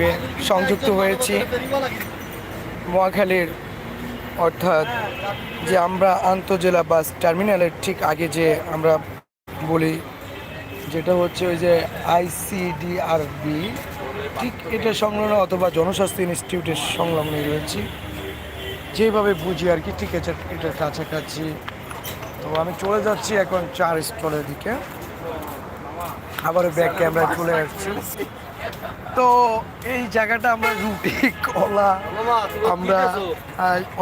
লাইভে সংযুক্ত হয়েছি। মহাখালীর অর্থাৎ যে আমরা আন্তজেলা বাস টার্মিনালের ঠিক আগে যে আমরা বলি, যেটা হচ্ছে ওই যে আইসিডিআরবি ঠিক এটা সংলগ্ন অথবা জনস্বাস্থ্য ইনস্টিটিউটের সংলগ্নে রয়েছি। যেভাবে বুঝি আর কি, ঠিক আছে এটার কাছাকাছি। তো আমি চলে যাচ্ছি এখন চার স্টলের দিকে। আবারও ব্যাক ক্যামেরা চলে আসছি। তো এই জায়গাটা আমরা রুটি কলা আমরা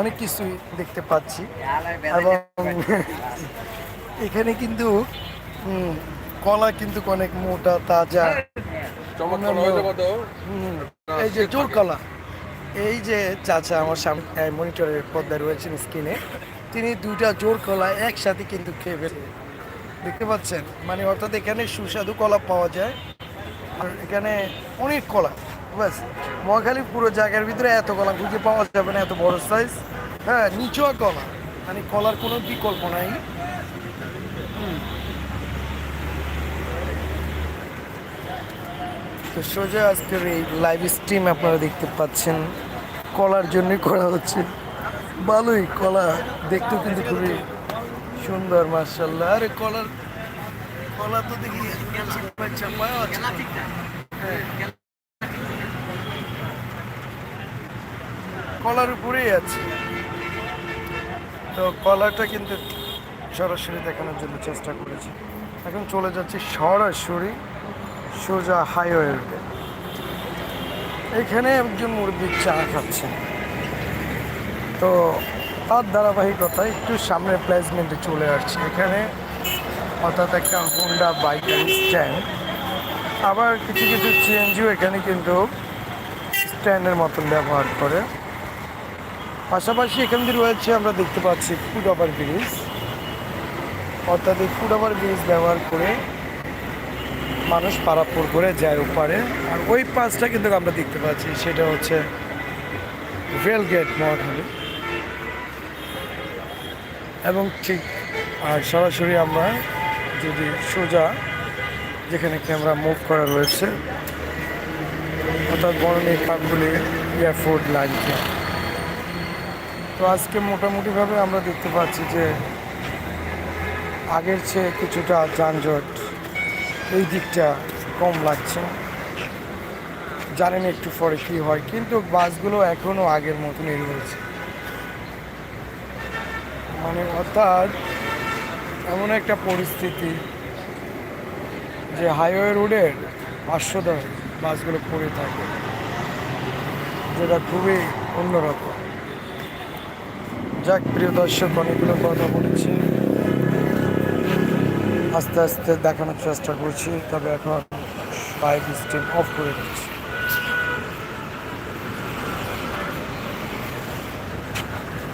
অনেক কিছুই দেখতে পাচ্ছি। এবং এখানে কিন্তু কলা কিন্তু অনেক মোটা তাজা এই যে জোর কলা। এই যে চাচা আমার সামনে মনিটরের পর্দায় রয়েছেন স্ক্রিনে তিনি দুইটা জোর কলা একসাথে কিন্তু খেয়ে ফেলে দেখতে পাচ্ছেন? মানে অর্থাৎ এখানে সুস্বাদু কলা পাওয়া যায়। এখানে অনেক কলা, ব্যাস। মহাখালী পুরো জায়গার ভিতরে এত কলা, খুঁজে পাওয়া যাবে না, এত বড় সাইজ হ্যাঁ নিচুয়া কলা। মানে কলার কোনো বিকল্প নাই। তো সোজা আজকের এই লাইভ স্ট্রিম আপনারা দেখতে পাচ্ছেন। কলার জন্যই করা হচ্ছে। ভালোই কলা। দেখতেও কিন্তু খুবই সুন্দর মার্শাল্লাহ আরে কলার কলা তো দেখি আছে? হ্যাঁ। কলার উপরেই আছে। তো কলাটা কিন্তু সরাসরি দেখানোর জন্য চেষ্টা করেছি। এখন চলে যাচ্ছি সরাসরি সোজা হাইওয়ে এখানে একজন মুরব্বী চা খাচ্ছেন তো তার ধারাবাহিকতা একটু সামনে প্লেসমেন্টে চলে আসছে। এখানে অর্থাৎ একটা হোন্ডা বাইকের স্ট্যান্ড আবার কিছু কিছু সিএনজিও এখানে কিন্তু স্ট্যান্ডের মতন ব্যবহার করে। পাশাপাশি এখান দিয়ে রয়েছে আমরা দেখতে পাচ্ছি ফুড ওভার ব্রিজ অর্থাৎ এই ফুড ওভার ব্রিজ ব্যবহার করে মানুষ পারাপুর করে যায় ওপারে। আর ওই পাশটা কিন্তু আমরা দেখতে পাচ্ছি, সেটা হচ্ছে রেল গেট মহাখালী এবং ঠিক আর সরাসরি আমরা যদি সোজা, যেখানে ক্যামেরা মুভ করা রয়েছে, অর্থাৎ বর্ণী কাকগুলি এয়ারপোর্ট লাইনকে তো আজকে মোটামুটিভাবে আমরা দেখতে পাচ্ছি যে, আগের চেয়ে কিছুটা যানজট এই দিকটা কম লাগছে। জানেন একটু পরে কী হয়, কিন্তু বাসগুলো এখনও আগের মতনই রয়েছে। মানে অর্থাৎ এমন একটা পরিস্থিতি যে হাইওয়ে রোডের পাঁচশো দশ বাসগুলো পড়ে থাকে, যেটা খুবই অন্যরকম। যাক, প্রিয় দর্শক, অনেকগুলো কথা বলেছি। আস্তে আস্তে দেখানোর চেষ্টা করছি, তবে এখন বাইক স্টিম অফ করে দিচ্ছি।